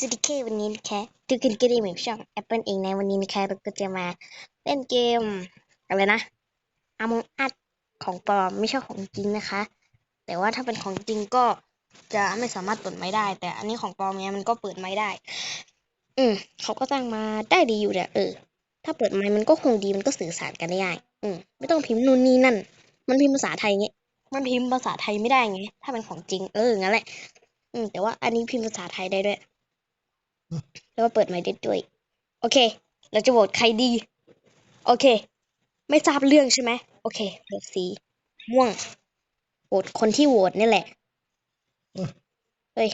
สวัสดีค่ะวันนี้นะคะทุกคนก็ได้เหมือนช่อง Apple เองในวันนี้นะคะเราก็จะมาเล่นเกมอะไรนะ Among Us ของปลอมไม่ใช่ของจริงนะคะ แต่ว่าถ้าเป็นของจริงก็จะไม่สามารถเปิดไม้ได้ แต่อันนี้ของปลอมเนี่ยมันก็เปิดไม้ได้ อืมเขาก็ตั้งมาได้ดีอยู่แหละเออ ถ้าเปิดไม้มันก็คงดีมันก็สื่อสารกันได้ง่ายอืมไม่ต้องพิมพ์นู่นนี่นั่น มันพิมพ์ภาษาไทยเงี้ยมันพิมพ์ภาษาไทยไม่ได้ไงถ้าเป็นของจริงเอองั้นแหละ อืมแต่ว่าอันนี้พิมพ์ภาษาไทยได้ด้วย แล้วก็เปิดไมค์ได้ด้วย โอเค เราจะโหวตใครดี โอเค ไม่ทราบเรื่องใช่ไหมโอเคเลือกสีม่วงโหวตคนที่โหวตนี่แหละเฮ้ย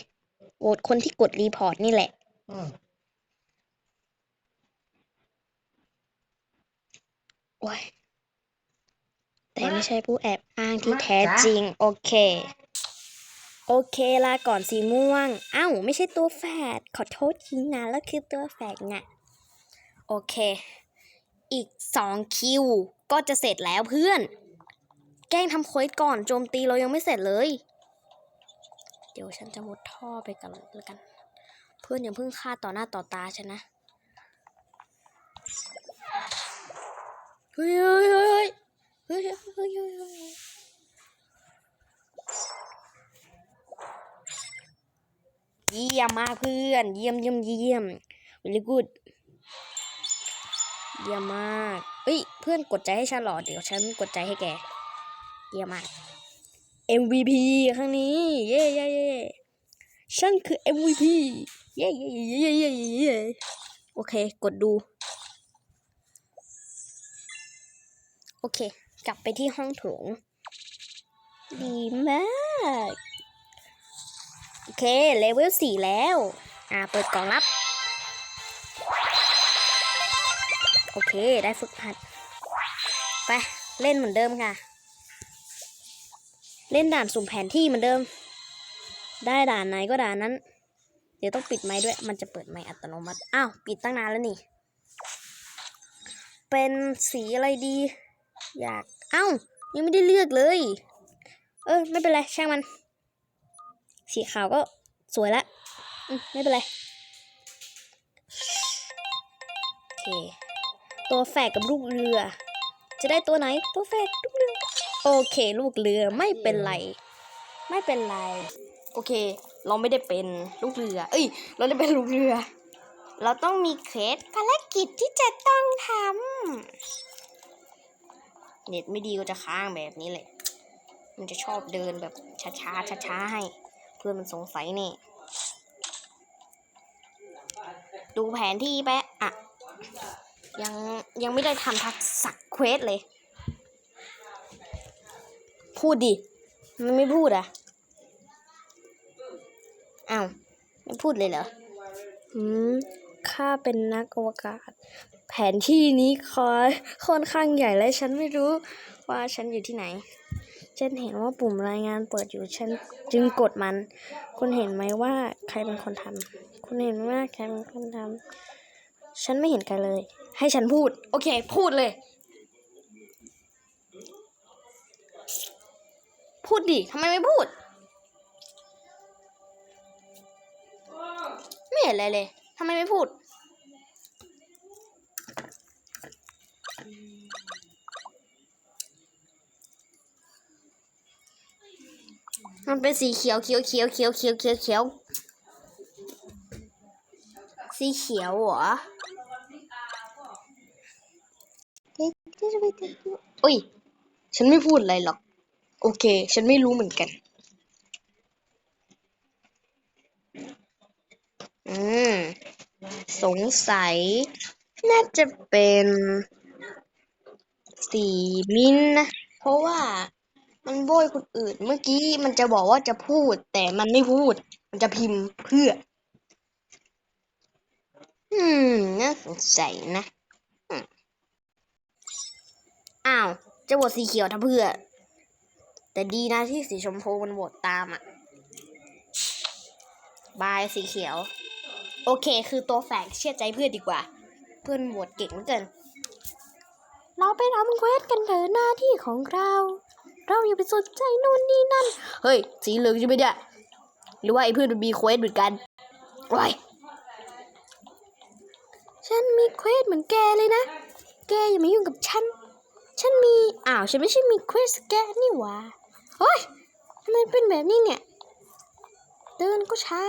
โหวตคนที่กดรีพอร์ตนี่แหละโอ้ยแต่ไม่ใช่ผู้แอบอ้างที่แท้จริง โอเค โอเคลาก่อนสีม่วงเอ้าไม่ใช่ตัวแฝด ขอโทษทีนะ แล้วคือตัวแฝดน่ะโอเค อีกสองคิว ก็จะเสร็จแล้วเพื่อน แกล้งทำเควสก่อนโจมตีเรายังไม่เสร็จเลย เดี๋ยวฉันจะมุดท่อไปกันแล้วกัน เพื่อนอย่าเพิ่งฆ่าต่อหน้าต่อตาฉันนะ เฮ้ยเฮ้ยเฮ้ยเฮ้ยเฮ้ยเฮ้ย เยี่ยมมากเพื่อน เยี่ยมเยี่ยมเยี่ยม very good เยี่ยมมากเอ้ย เพื่อนกดใจให้ฉันหรอ เดี๋ยวฉันกดใจให้แก เยี่ยมมาก MVP ครั้งนี้ เย้เย้เย้ฉันคือ MVP เย้เย้เย้เย้เย้เย้โอเค กดดู โอเค กลับไปที่ห้องโถง ดีมาก โอเค เลเวลสี่แล้ว อ่า เปิดกล่องลับ โอเค ได้ฝึกหัด ไป เล่นเหมือนเดิมค่ะ เล่นด่านสุ่มแผนที่เหมือนเดิม ได้ด่านไหนก็ด่านนั้น เดี๋ยวต้องปิดไม้ด้วย มันจะเปิดไม้อัตโนมัติ อ้าว ปิดตั้งนานแล้วนี่ เป็นสีอะไรดี อยาก เอ้า ยังไม่ได้เลือกเลย เออ ไม่เป็นไร ช่างมัน สีขาวก็สวยละไม่เป็นไร โอเค ตัวแฝดกับลูกเรือ จะได้ตัวไหนตัวแฝดลูกเรือ โอเค ลูกเรือไม่เป็นไร ไม่เป็นไร โอเค เราไม่ได้เป็นลูกเรือ เอ้ย เราได้เป็นลูกเรือ เราต้องมีเคสภารกิจที่จะต้องทำเน็ตไม่ดีก็จะค้างแบบนี้แหละมันจะชอบเดินแบบช้าๆช้าๆให้ พื่อนมันสงสัยนี่ ดูแผนที่แปะอะ ยังยังไม่ได้ทำทักษะเควสเลย พูดดิ มันไม่พูดอะ อ้าว ไม่พูดเลยเหรอ อืมข้าเป็นนักอวกาศ แผนที่นี้คอยค่อนข้างใหญ่และฉันไม่รู้ว่าฉันอยู่ที่ไหน ฉันเห็นว่าปุ่มรายงานเปิดอยู่ฉันจึงกดมัน คุณเห็นไหมว่าใครเป็นคนทำคุณเห็นไหมว่าใครเป็นคนทำฉันไม่เห็นใครเลย ให้ฉันพูด โอเค พูดเลย พูดดิทำไมไม่พูด ไม่เห็นอะไรเลยทำไมไม่พูด มันเป็นสีเขียวเขียวเขียวเขียวเขียวเขียวเขียวสีเขียวเหรออุ้ย ฉันไม่พูดอะไรหรอก โอเค ฉันไม่รู้เหมือนกัน อืม สงสัย น่าจะเป็น สีมิ้นนะ เพราะว่า มันโบยคนอื่น เมื่อกี้มันจะบอกว่าจะพูด แต่มันไม่พูด มันจะพิมพ์เพื่อ อืมน่าสงสัยนะอ้าวจะโหวตสีเขียวทำเพื่อ แต่ดีนะที่สีชมพูมันโหวตตามอะ บายสีเขียว โอเค คือตัวแฝงเชื่อใจเพื่อนดีกว่า เพื่อนโหวตเก่งเหลือเกินเราไปทำเควสกันเถอะหน้าที่ของเรา เราอย่าไปสนใจนู่นนี่นั่น เฮ้ย สีเหลืองใช่ไหมเนี่ยหรือว่าไอ้เพื่อนมันมีเควสเหมือนกันโอ้ยฉันมีเควสเหมือนแกเลยนะ แกอย่ามายุ่งกับฉัน ฉันมี อ้าว ฉันไม่ใช่มีเควสแกนี่หว่าเฮ้ยทำไมเป็นแบบนี้เนี่ย เดินก็ช้า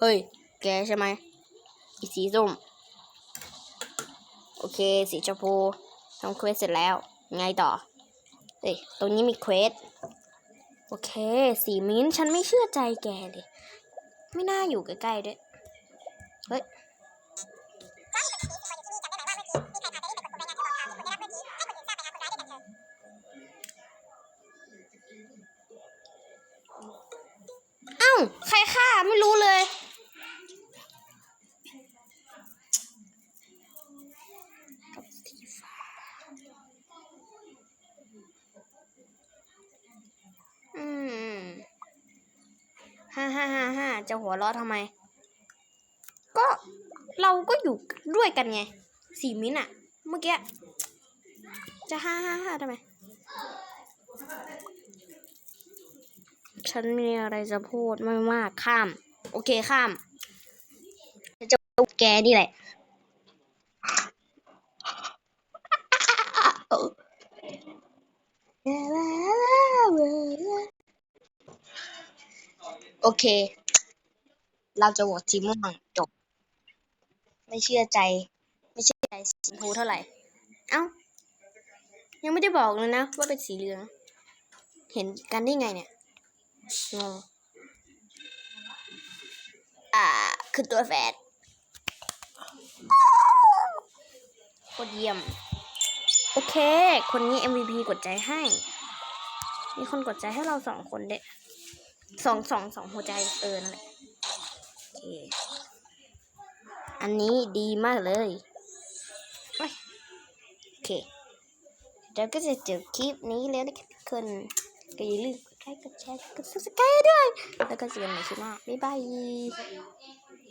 เฮ้ย แกใช่ไหมอีสีส้ม โอเค สีชมพูทำเควสเสร็จแล้ว ไงต่อ เอ้ยตรงนี้มีเควส โอเค สีมิ้นฉันไม่เชื่อใจแกเลย ไม่น่าอยู่ใกล้ๆด้วย เฮ้ยเอ้า ใครฆ่าไม่รู้เลย อืมฮ่าฮ่าฮ่าฮ่าจะหัวเราะทำไม ก็เราก็อยู่ด้วยกันไงสี่มิ้นอะเมื่อกี้จะฮ่าฮ่าฮ่าทำไม ฉันมีอะไรจะพูดไม่มากข้าม โอเคข้ามจะจแกนี่แหละ โอเค เราจะโหวตสีม่วงจบ ไม่เชื่อใจ ไม่เชื่อใจสีชมพูเท่าไหร่ เอ้า ยังไม่ได้บอกเลยนะว่าเป็นสีเหลือง เห็นกันได้ไงเนี่ยงงอ่า คือตัวแฝดโคตรเยี่ยม โอเค คนนี้ MVP กดใจให้ มีคนกดใจให้เราสองคนเด้ สองสองสองหัวใจเออนั่นแหละโอเคอันนี้ดีมากเลยโอเคเดี๋ยวก็จะจบคลิปนี้แล้วนะครับทุกคนก็อย่าลืมกดไลค์กดแชร์กดซับสไครต์ด้วย แล้วก็เจอกันใหม่คลิปหน้าบ๊ายบาย